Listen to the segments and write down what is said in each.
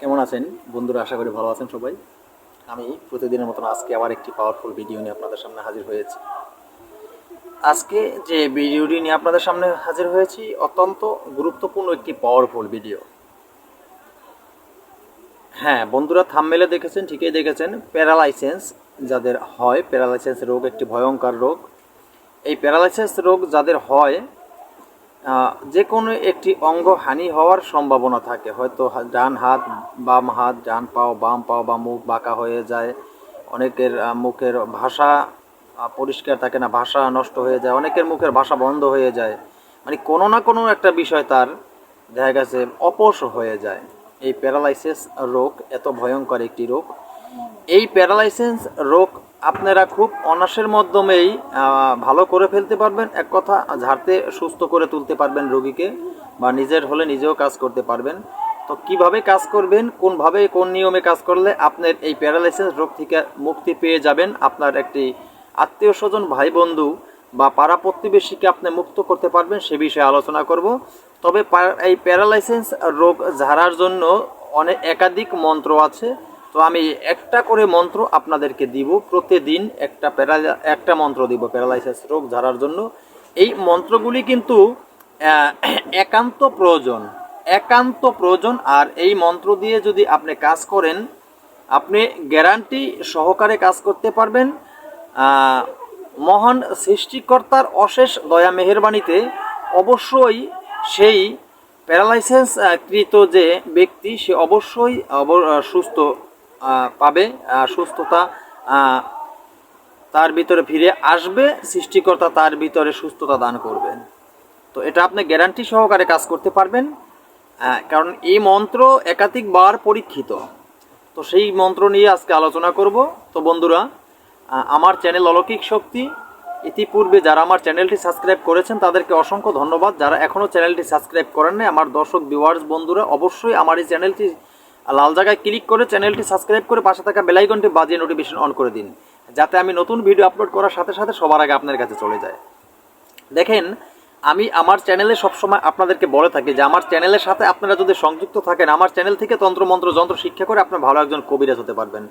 কেমন আছেন? বন্ধুরা, আশা করি ভালো আছেন সবাই। আমি প্রতিদিনের মতন আজকে আবার একটি পাওয়ারফুল ভিডিও নিয়ে আপনাদের সামনে হাজির হয়েছি। আজকে যে ভিডিওটি নিয়ে আপনাদের সামনে হাজির হয়েছি, অত্যন্ত গুরুত্বপূর্ণ একটি পাওয়ারফুল ভিডিও হ্যাঁ বন্ধুরা থামমেলে দেখেছেন, ঠিকই দেখেছেন প্যারালাইসেন্স যাদের হয় প্যারালাইসেন্স রোগ, একটি ভয়ঙ্কর রোগ। এই প্যারালাইসিস রোগ যাদের হয় যে কোনো একটি অঙ্গ হানি হওয়ার সম্ভাবনা থাকে। হয়তো ডান হাত, বাম হাত, ডান পাও, বাম পাও বা মুখ বাঁকা হয়ে যায়। অনেকের মুখের ভাষা পরিষ্কার থাকে না, ভাষা নষ্ট হয়ে যায়। অনেকের মুখের ভাষা বন্ধ হয়ে যায়। মানে কোনো না কোনো একটা বিষয় তার, দেখা গেছে অপস হয়ে যায়। এই প্যারালাইসিস রোগ, এত ভয়ঙ্কর একটি রোগ। এই প্যারালাইসিস রোগ আপনারা খুব অনাসের মাধ্যমেই ভালো করে ফেলতে পারবেন। এক কথা, ঝাড়তে, সুস্থ করে তুলতে পারবেন রোগীকে বা নিজের হলে নিজেও কাজ করতে পারবেন। তো কীভাবে কাজ করবেন, কোনভাবে, কোন নিয়মে কাজ করলে আপনার এই প্যারালাইসিস রোগ থেকে মুক্তি পেয়ে যাবেন, আপনার একটি আত্মীয় স্বজন ভাই বন্ধু বা পাড়া প্রতিবেশীকে আপনি মুক্ত করতে পারবেন, সে বিষয়ে আলোচনা করব। তবে এই প্যারালাইসিস রোগ ঝাড়ার জন্য অনেক একাধিক মন্ত্র আছে। তো আমি একটা করে মন্ত্র আপনাদেরকে দিব। প্রতিদিন একটা প্যারা একটা মন্ত্র দিব, প্যারালাইসিস রোগ ঝাড়ার জন্য। এই মন্ত্রগুলি কিন্তু একান্ত প্রয়োজন একান্ত প্রয়োজন। আর এই মন্ত্র দিয়ে যদি আপনি কাজ করেন, আপনি গ্যারান্টি সহকারে কাজ করতে পারবেন। মহান সৃষ্টিকর্তার অশেষ দয়া মেহেরবানিতে অবশ্যই সেই প্যারালাইসিস কৃত যে ব্যক্তি, সে অবশ্যই অব- সুস্থ পাবে সুস্থতা তার ভিতরে ফিরে আসবে, সৃষ্টিকর্তা তার ভিতরে সুস্থতা দান করবেন তো এটা আপনি গ্যারান্টি সহকারে কাজ করতে পারবেন কারণ এই মন্ত্র একাধিকবার পরীক্ষিত। তো সেই মন্ত্র নিয়ে আজকে আলোচনা করব। তো বন্ধুরা আমার চ্যানেল অলৌকিক শক্তি, ইতিপূর্বে যারা আমার চ্যানেলটি সাবস্ক্রাইব করেছেন, তাদেরকে অসংখ্য ধন্যবাদ। যারা এখনও চ্যানেলটি সাবস্ক্রাইব করেন নাই আমার দর্শক ভিউয়ার্স বন্ধুরা, অবশ্যই আমার এই চ্যানেলটি লাল জায়গায় ক্লিক করে চ্যানেলটি সাবস্ক্রাইব করে পাশে থাকা বেলাইকনটি বাজিয়ে নোটিফিকেশন অন করে দিন, যাতে আমি নতুন ভিডিও আপলোড করার সাথে সাথে সবার আগে আপনার কাছে চলে যায়। দেখেন, আমি আমার চ্যানেলে সবসময় আপনাদেরকে বলে থাকি যে আমার চ্যানেলের সাথে আপনারা যদি সংযুক্ত থাকেন, আমার চ্যানেল থেকে তন্ত্রমন্ত্র যন্ত্র শিক্ষা করে আপনার ভালো একজন কবিরাজ হতে পারবেন।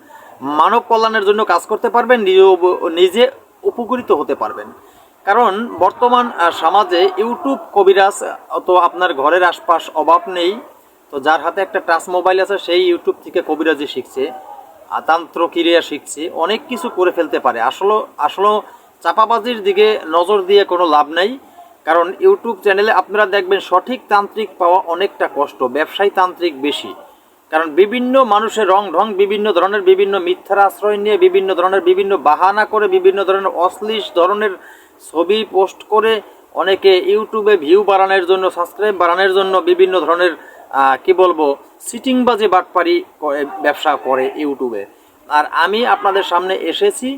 মানব কল্যাণের জন্য কাজ করতে পারবেন, নিজে উপকৃত হতে পারবেন। কারণ বর্তমান সমাজে ইউটিউব কবিরাজ তো আপনার ঘরের আশপাশ অভাব নেই তো যার হাতে একটা টাচ মোবাইল আছে, সেই ইউটিউব থেকে কবিরাজি শিখছে আতান্ত্র ক্রিয়া শিখছে, অনেক কিছু করে ফেলতে পারে। আসলে আসলে চাপাবাজির দিকে নজর দিয়ে কোনো লাভ নাই, কারণ ইউটিউব চ্যানেলে আপনারা দেখবেন সঠিক তান্ত্রিক পাওয়া অনেকটা কষ্ট, ব্যবসায়ী তান্ত্রিক বেশি। কারণ বিভিন্ন মানুষের রং ঢং, বিভিন্ন ধরনের বিভিন্ন মিথ্যার আশ্রয় নিয়ে, বিভিন্ন ধরনের বিভিন্ন বাহানা করে, বিভিন্ন ধরনের অশ্লীল ধরনের ছবি পোস্ট করে অনেকে ইউটিউবে ভিউ বাড়ানোর জন্য সাবস্ক্রাইব বাড়ানোর জন্য, বিভিন্ন ধরনের কি বলব সিটিংবাজি বাটপারি ব্যবসা করে ইউটিউবে। আর আমি আপনাদের সামনে এসেছি,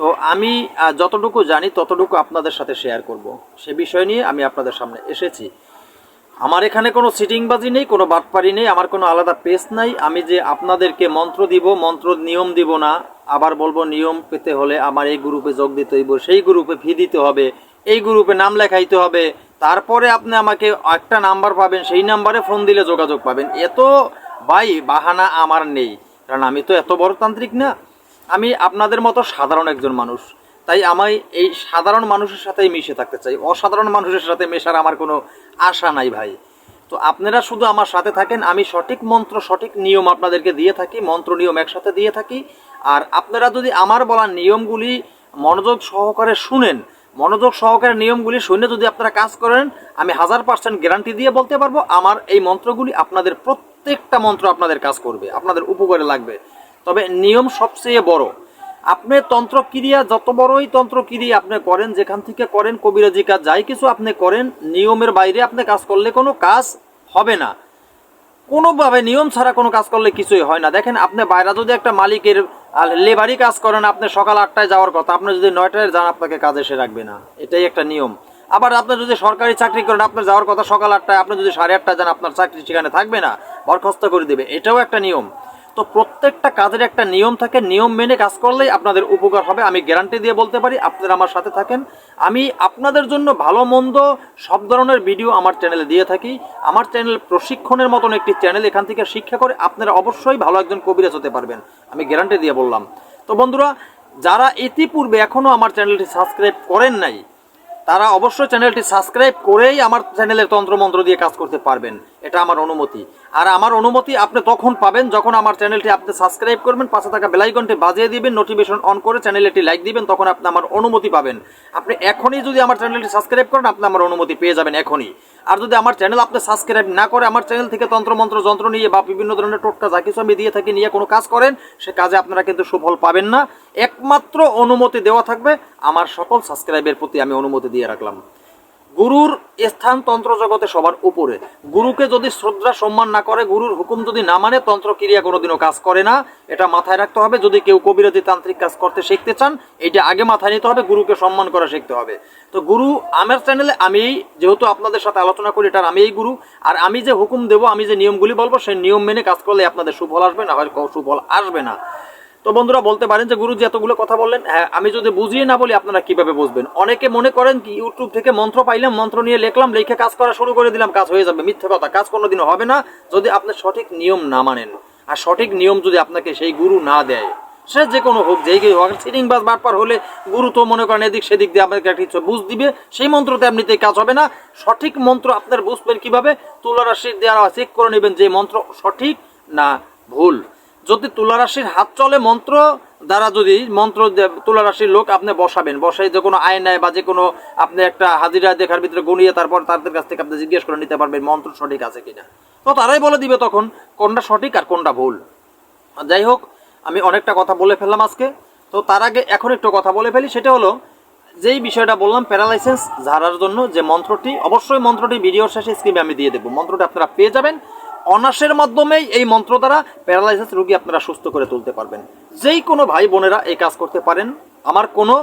তো আমি যতটুকু জানি ততটুকু আপনাদের সাথে শেয়ার করব। সে বিষয় নিয়ে আমি আপনাদের সামনে এসেছি। আমার এখানে কোনো সিটিংবাজি নেই, কোনো বাটপারি নেই, আমার কোনো আলাদা পেজ নাই। আমি যে আপনাদেরকে মন্ত্র দিব, মন্ত্র নিয়ম দিব না, আবার বলব নিয়ম পেতে হলে আমার এই গ্রুপে যোগ দিতে হইব, সেই গ্রুপে ফি দিতে হবে, এই গ্রুপে নাম লেখাইতে হবে তারপরে আপনি আমাকে একটা নাম্বার পাবেন, সেই নাম্বারে ফোন দিলে যোগাযোগ পাবেন। এত ভাই, বাহানা আমার নেই। কারণ আমি তো এত বড় তান্ত্রিক না। আমি আপনাদের মতো সাধারণ একজন মানুষ। তাই আমি এই সাধারণ মানুষের সাথেই মিশে থাকতে চাই। অসাধারণ মানুষের সাথে মেশার আমার কোনো আশা নাই ভাই। তো আপনারা শুধু আমার সাথে থাকেন, আমি সঠিক মন্ত্র, সঠিক নিয়ম আপনাদেরকে দিয়ে থাকি, মন্ত্র নিয়ম একসাথে দিয়ে থাকি। আর আপনারা যদি আমার বলা নিয়মগুলি মনোযোগ সহকারে শুনেন মনোযোগ সহকারে নিয়মগুলি শুনে যদি আপনারা কাজ করেন, আমি হাজার পার্সেন্ট গ্যারান্টি দিয়ে বলতে পারব, আমার এই মন্ত্রগুলি আপনাদের প্রত্যেকটা মন্ত্র আপনাদের কাজ করবে, আপনাদের উপকারে লাগবে। তবে নিয়ম সবচেয়ে বড়, আপনি তন্ত্রক্রিয়া, যত বড়ই তন্ত্রক্রিয়া আপনি করেন, যেখান থেকে করেন কবিরাজি কাজ যাই কিছু আপনি করেন, নিয়মের বাইরে আপনি কাজ করলে কোনো কাজ হবে না। কোনোভাবে নিয়ম ছাড়া কোনো কাজ করলে কিছুই হয় না। দেখেন, আপনি বাইরে যদি একটা মালিকের লেবারি কাজ করেন আপনি সকাল আটটায় যাওয়ার কথা। আপনি যদি নয়টায় যান, আপনাকে কাজ এসে রাখবে না। এটাই একটা নিয়ম। আবার আপনি যদি সরকারি চাকরি করেন আপনার যাওয়ার কথা সকাল আটটায়, আপনি যদি সাড়ে আটটায় যান, আপনার চাকরি সেখানে থাকবে না, বরখাস্ত করে দেবে। এটাও একটা নিয়ম। তো প্রত্যেকটা কাজের একটা নিয়ম থাকে। নিয়ম মেনে কাজ করলেই আপনাদের উপকার হবে। আমি গ্যারান্টি দিয়ে বলতে পারি, আপনারা আমার সাথে থাকেন। আমি আপনাদের জন্য ভালো মন্দ সব ধরনের ভিডিও আমার চ্যানেলে দিয়ে থাকি। আমার চ্যানেল প্রশিক্ষণের মতন একটি চ্যানেল এখান থেকে শিক্ষা করে আপনারা অবশ্যই ভালো একজন কবিরাজ হতে পারবেন। আমি গ্যারান্টি দিয়ে বললাম। তো বন্ধুরা, যারা ইতিপূর্বে এখনও আমার চ্যানেলটি সাবস্ক্রাইব করেন নাই, তারা অবশ্যই চ্যানেলটি সাবস্ক্রাইব করেই আমার চ্যানেলের তন্ত্রমন্ত্র দিয়ে কাজ করতে পারবেন। এটা আমার অনুমতি। আর আমার অনুমতি আপনি তখন পাবেন যখন আমার চ্যানেলটি আপনি সাবস্ক্রাইব করবেন, পাশে থাকা বেলাইকনটি বাজিয়ে দিবেন নোটিফিকেশন অন করে চ্যানেলটি লাইক দিবেন, তখন আপনি আমার অনুমতি পাবেন। আপনি এখনই যদি আমার চ্যানেলটি সাবস্ক্রাইব করেন, আপনি আমার অনুমতি পেয়ে যাবেন এখনই। আর যদি আমার চ্যানেল আপনি সাবস্ক্রাইব না করে আমার চ্যানেল থেকে তন্ত্রমন্ত্র যন্ত্র নিয়ে বা বিভিন্ন ধরনের টোটকা যা কিছু আমি দিয়ে থাকি নিয়ে কোনো কাজ করেন, সে কাজে আপনারা কিন্তু সুফল পাবেন না। একমাত্র অনুমতি দেওয়া থাকবে, আমার সকল সাবস্ক্রাইবের প্রতি আমি অনুমতি দিয়ে রাখলাম। গুরুর স্থান তন্ত্র জগতে সবার উপরে। গুরুকে যদি শ্রদ্ধা সম্মান না করে, গুরুর হুকুম যদি না মানে তন্ত্র ক্রিয়া কোনোদিনও কাজ করে না। এটা মাথায় রাখতে হবে, যদি কেউ কবিরাজি তান্ত্রিক কাজ করতে শিখতে চান, এটা আগে মাথায় নিতে হবে, গুরুকে সম্মান করা শিখতে হবে। তো গুরু, আমার চ্যানেলে আমি, যেহেতু আপনাদের সাথে আলোচনা করি, এটার আমি এই গুরু, আর আমি যে হুকুম দেবো, আমি যে নিয়মগুলি বলব, সেই নিয়ম মেনে কাজ করলে আপনাদের সুফল আসবে না হয় সুফল আসবে না। তো বন্ধুরা বলতে পারেন যে গুরুজি এতগুলো কথা বললেন হ্যাঁ আমি যদি বুঝিয়ে না বলি আপনারা কীভাবে বুঝবেন? অনেকে মনে করেন কি ইউটিউব থেকে মন্ত্র পাইলাম, মন্ত্র নিয়ে লিখলাম, লিখে কাজ করা শুরু করে দিলাম, কাজ হয়ে যাবে, মিথ্যে কথা, কাজ কোনোদিনও হবে না, যদি আপনি সঠিক নিয়ম না মানেন। আর সঠিক নিয়ম যদি আপনাকে সেই গুরু না দেয়, সে যে কোনো হোক, যেই কেউ হোক সিটিং বাস বারবার হলে গুরু তো মনে করেন এদিক সেদিক দিয়ে আপনাকে একটা কিছু বুঝ দিবে, সেই মন্ত্রতে এমনিতেই কাজ হবে না। সঠিক মন্ত্র আপনার বুঝবেন কীভাবে? তুলা রাশির দেওয়া চেক করে নেবেন যে মন্ত্র সঠিক না ভুল। যদি তুলারাশির হাত চলে মন্ত্র দ্বারা যদি মন্ত্র তুলারাশির লোক আপনি বসাবেন, বসাই যে কোনো আয়নায় বা যে কোনো আপনি একটা হাজিরা দেখার ভিতরে গুনিয়ে তারপর তাদের কাছ থেকে আপনি জিজ্ঞেস করে নিতে পারবেন মন্ত্র সঠিক আছে কিনা। তো তারাই বলে দিবে তখন কোনটা সঠিক আর কোনটা ভুল। যাই হোক, আমি অনেকটা কথা বলে ফেললাম আজকে। তো তার আগে এখন একটু কথা বলে ফেলি, সেটা হলো যেই বিষয়টা বললাম প্যারালাইসেন্স ঝাড়ার জন্য যে মন্ত্রটি, অবশ্যই মন্ত্রটি ভিডিওর শেষে স্ক্রিনে আমি দিয়ে দেবো। মন্ত্রটি আপনারা পেয়ে যাবেন। অনাসের মাধ্যমেই এই মন্ত্র দ্বারা প্যারালাইসিস রোগী আপনারা সুস্থ করে তুলতে পারবেন। যেই কোনো ভাই বোনেরা এই কাজ করতে পারেন, আমার কোনো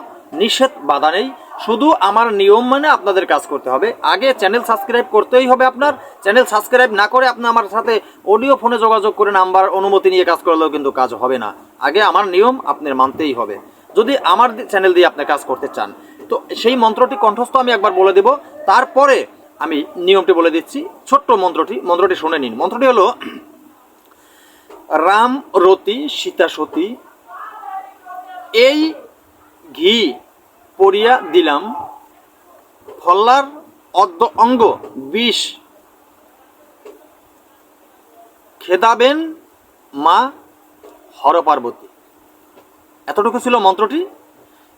নিষেধ বাধা নেই। শুধু আমার নিয়ম মানে আপনাদের কাজ করতে হবে। আগে চ্যানেল সাবস্ক্রাইব করতেই হবে আপনার। চ্যানেল সাবস্ক্রাইব না করে আপনি আমার সাথে অডিও ফোনে যোগাযোগ করে নাম্বার, অনুমতি নিয়ে কাজ করলেও কিন্তু কাজ হবে না। আগে আমার নিয়ম আপনার মানতেই হবে। যদি আমার চ্যানেল দিয়ে আপনি কাজ করতে চান, তো সেই মন্ত্রটি কণ্ঠস্থ আমি একবার বলে দেব। তারপরে আমি নিয়মটি বলে দিচ্ছি, ছোট্ট মন্ত্রটি মন্ত্রটি শুনে নিন। মন্ত্রটি হলো, রাম রতি সীতা সতী, এই ঘি পরিয়া দিলাম ফল্লার অদ্য অঙ্গ বিষ খেদাবেন মা হরপার্বতী। এতটুকু ছিল মন্ত্রটি।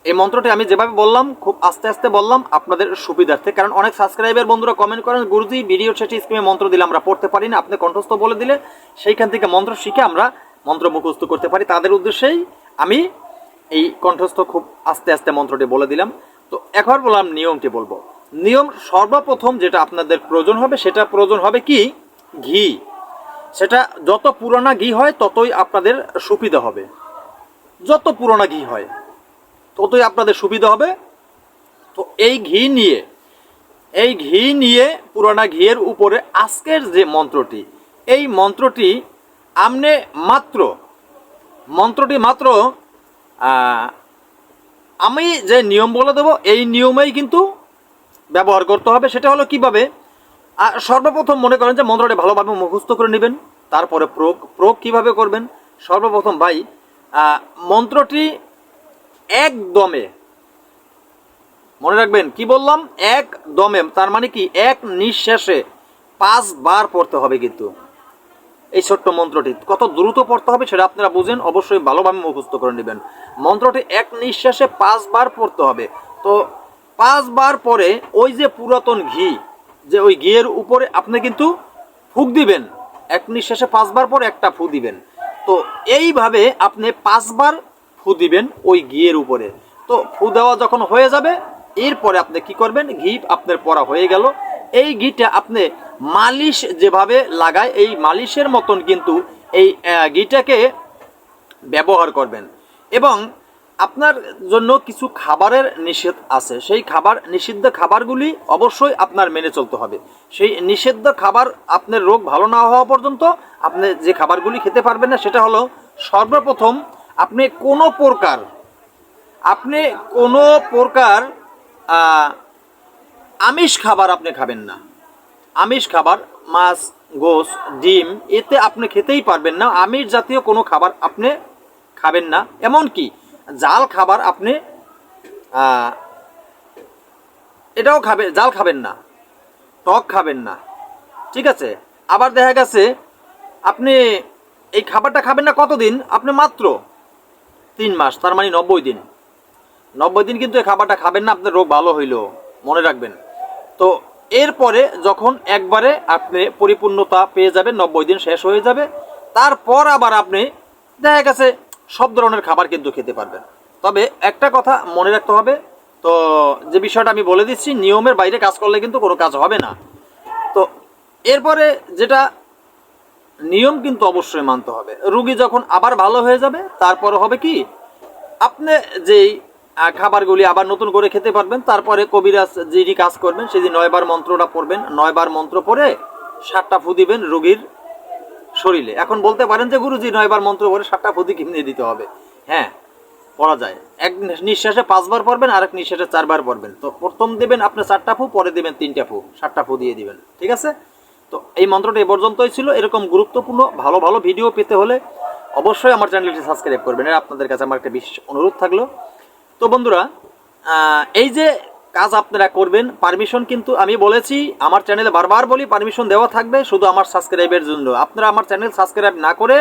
এই মন্ত্রটি আমি যেভাবে বললাম, খুব আস্তে আস্তে বললাম আপনাদের সুবিধার্থে। কারণ অনেক সাবস্ক্রাইবার বন্ধুরা কমেন্ট করেন, গুরুজি ভিডিও শেষে স্ক্রিনে মন্ত্র দিলে আমরা পড়তে পারি না, আপনি কণ্ঠস্থ বলে দিলে সেইখান থেকে মন্ত্র শিখে আমরা মন্ত্র মুখস্থ করতে পারি। তাদের উদ্দেশ্যেই আমি এই কণ্ঠস্থ খুব আস্তে আস্তে মন্ত্রটি বলে দিলাম। তো এখন বললাম নিয়মটি বলব। নিয়ম সর্বপ্রথম যেটা আপনাদের প্রয়োজন হবে, সেটা প্রয়োজন হবে কি? ঘি। সেটা যত পুরানা ঘি হয়, ততই আপনাদের সুবিধা হবে। যত পুরোনো ঘি হয়। ততই আপনাদের সুবিধা হবে। তো এই ঘি নিয়ে, এই ঘি নিয়ে পুরানা ঘিয়ের উপরে আজকের যে মন্ত্রটি, এই মন্ত্রটি আমনে মাত্র, মন্ত্রটি মাত্র আমি যে নিয়ম বলে দেবো, এই নিয়মেই কিন্তু ব্যবহার করতে হবে। সেটা হলো কীভাবে? সর্বপ্রথম মনে করেন যে মন্ত্রটি ভালোভাবে মুখস্থ করে নেবেন, তারপরে প্রয়োগ প্রয়োগ কীভাবে করবেন? সর্বপ্রথম ভাই মন্ত্রটি একদমে। মনে রাখবেন, কি বললাম? এক দমে তার মানে কি? এক নিঃশ্বাসে পাঁচবার পড়তে হবে কিন্তু। এই ছোট্ট মন্ত্রটি কত দ্রুত পড়তে হবে সেটা আপনারা বুঝেন, অবশ্যই ভালোভাবে মুখস্থ করে নেবেন। মন্ত্রটি এক নিঃশ্বাসে পাঁচবার পড়তে হবে। তো পাঁচবার পরে ওই যে পুরাতন ঘি, যে ওই ঘিয়ের উপরে আপনি কিন্তু ফুক দিবেন। এক নিঃশ্বাসে পাঁচবার পর একটা ফু দিবেন। তো এইভাবে আপনি পাঁচবার ফু দিবেন ওই ঘিয়ের উপরে। তো ফু দেওয়া যখন হয়ে যাবে, এরপরে আপনি কি করবেন? ঘি আপনার পড়া হয়ে গেল। এই ঘিটা আপনি মালিশ যেভাবে লাগায়, এই মালিশের মতন কিন্তু এই ঘিটাকে ব্যবহার করবেন। এবং আপনার জন্য কিছু খাবারের নিষেধ আছে। সেই খাবার, নিষিদ্ধ খাবারগুলি অবশ্যই আপনার মেনে চলতে হবে। সেই নিষিদ্ধ খাবার আপনার রোগ ভালো না হওয়া পর্যন্ত আপনি যে খাবারগুলি খেতে পারবেন না, সেটা হলো সর্বপ্রথম আপনি কোনো প্রকার, আপনি কোনো প্রকার আমিষ খাবার আপনি খাবেন না। আমিষ খাবার, মাছ গোস ডিম, এতে আপনি খেতেই পারবেন না। আমিষ জাতীয় কোনো খাবার আপনি খাবেন না। এমনকি জাল খাবার আপনি এটাও খাবে, জাল খাবেন না, টক খাবেন না। ঠিক আছে? আবার দেখা গেছে, আপনি এই খাবারটা খাবেন না কতদিন? আপনি মাত্র তিন মাস, তার মানে নব্বই দিন। নব্বই দিন কিন্তু এই খাবারটা খাবেন না, আপনার রোগ ভালো হইল, মনে রাখবেন। তো এরপরে যখন একবারে আপনি পরিপূর্ণতা পেয়ে যাবেন, নব্বই দিন শেষ হয়ে যাবে, তারপর আবার আপনি দেখা গেছে সব ধরনের খাবার কিন্তু খেতে পারবেন। তবে একটা কথা মনে রাখতে হবে, তো যে বিষয়টা আমি বলে দিচ্ছি, নিয়মের বাইরে কাজ করলে কিন্তু কোনো কাজ হবে না। তো এরপরে যেটা নিয়ম কিন্তু অবশ্যই মানতে হবে। রুগী যখন আবার ভালো হয়ে যাবে, তারপরে হবে কি? আপনি যেই খাবারগুলি আবার নতুন করে খেতে পারবেন, তারপরে কবিরাজ যিনি কাজ করবেন সেদিন নয়বার মন্ত্রটা পড়বেন, নয়বার মন্ত্র পড়ে সাতটা ফু দিবেন রুগীর শরীরে। এখন বলতে পারেন যে, গুরুজি, নয়বার মন্ত্র পড়ে সাতটা ফুদি কিনে দিতে হবে। হ্যাঁ পড়া যায়। এক নিঃশ্বাসে পাঁচবার পড়বেন আর এক নিঃশ্বাসে চারবার পড়বেন। তো প্রথম দেবেন আপনি চারটা ফু, পরে দেবেন তিনটা ফু, সাতটা ফু দিয়ে দিবেন। ঠিক আছে? তো এই মন্ত্রটা এ পর্যন্তই ছিল। এরকম গুরুত্বপূর্ণ, ভালো ভালো ভিডিও পেতে হলে অবশ্যই আমার চ্যানেলটি সাবস্ক্রাইব করবেন। এটা আপনাদের কাছে আমার একটা বিশেষ অনুরোধ থাকল। তো বন্ধুরা এই যে কাজ আপনারা করবেন পারমিশন কিন্তু আমি বলেছি, আমার চ্যানেলে বারবার বলি পারমিশন দেওয়া থাকবে, শুধু আমার সাবস্ক্রাইবের জন্য। আপনারা আমার চ্যানেল সাবস্ক্রাইব না করে,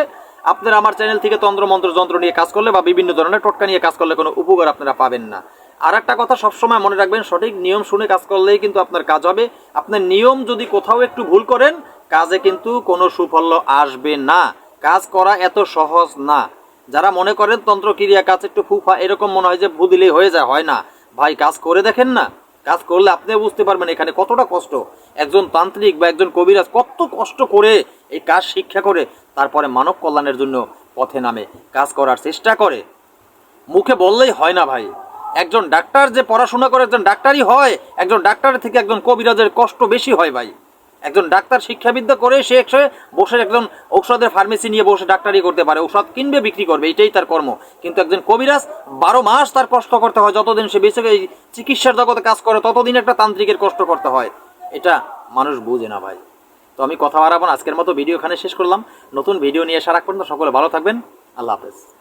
আপনারা আমার চ্যানেল থেকে তন্ত্র মন্ত্র যন্ত্র নিয়ে কাজ করলে বা বিভিন্ন ধরনের টোটকা নিয়ে কাজ করলে কোনো উপকার আপনারা পাবেন না। আর একটা কথা সবসময় মনে রাখবেন, সঠিক নিয়ম শুনে কাজ করলেই কিন্তু আপনার কাজ হবে। আপনার নিয়ম যদি কোথাও একটু ভুল করেন, কাজে কিন্তু কোনো সুফল আসবে না। কাজ করা এত সহজ না। যারা মনে করেন তন্ত্রক্রিয়া কাজ একটু ফুফা এরকম মনে হয় যে ভু দিলেই হয়ে যায়, হয় না। ভাই, কাজ করে দেখেন না। কাজ করলে আপনিও বুঝতে পারবেন এখানে কতটা কষ্ট। একজন তান্ত্রিক বা একজন কবিরাজ কত কষ্ট করে এই কাজ শিক্ষা করে, তারপরে মানব কল্যাণের জন্য পথে নামে, কাজ করার চেষ্টা করে। মুখে বললেই হয় না ভাই। একজন ডাক্তার যে পড়াশোনা করে, একজন ডাক্তারই হয়, একজন ডাক্তারের থেকে একজন কবিরাজের কষ্ট বেশি হয় ভাই। একজন ডাক্তার শিক্ষাবিদ্যা করে সে একসঙ্গে বসে একজন ঔষধের ফার্মেসি নিয়ে বসে ডাক্তারি করতে পারে, ঔষধ কিনবে, বিক্রি করবে, এটাই তার কর্ম। কিন্তু একজন কবিরাজ বারো মাস তার কষ্ট করতে হয়, যতদিন সে বেঁচে এই চিকিৎসার জগতে কাজ করে, ততদিন একটা তান্ত্রিকের কষ্ট করতে হয়। এটা মানুষ বুঝে না ভাই। তো আমি কথা বাড়াবো আজকের মতো ভিডিও এখানে শেষ করলাম। নতুন ভিডিও নিয়ে সারাক্ষণ সকলে ভালো থাকবেন। আল্লাহ হাফেজ।